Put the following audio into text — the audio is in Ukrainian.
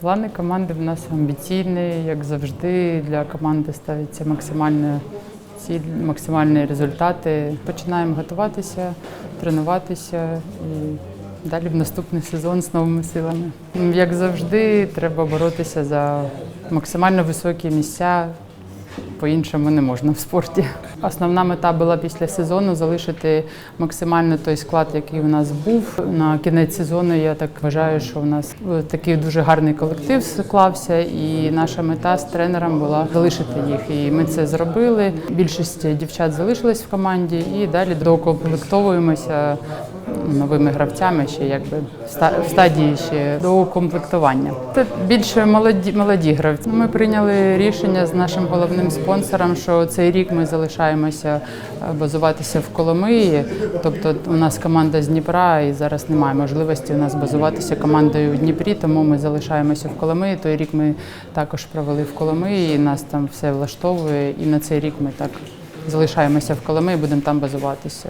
Плани команди в нас амбіційні, як завжди. Для команди ставиться максимальна ціль, максимальні результати. Починаємо готуватися, тренуватися і далі в наступний сезон з новими силами. Як завжди, треба боротися за максимально високі місця. По-іншому не можна в спорті. Основна мета була після сезону залишити максимально той склад, який у нас був. На кінець сезону я так вважаю, що у нас е, такий дуже гарний колектив склався, і наша мета з тренером була залишити їх. І ми це зробили. Більшість дівчат залишились в команді і далі доукомплектовуємося новими гравцями ще якби в ста- стадії ще доукомплектування. Це більше молоді молоді гравці. Ми прийняли рішення з нашим головним спонсором, що цей рік ми залишаємося е, базуватися в Коломиї. Тобто у нас команда з Дніпра, і зараз немає можливості у нас базуватися командою в Дніпрі, тому ми залишаємося в Коломиї. Той рік ми також провели в Коломиї. і Нас там все влаштовує. І на цей рік ми так залишаємося в Коломиї, будемо там базуватися.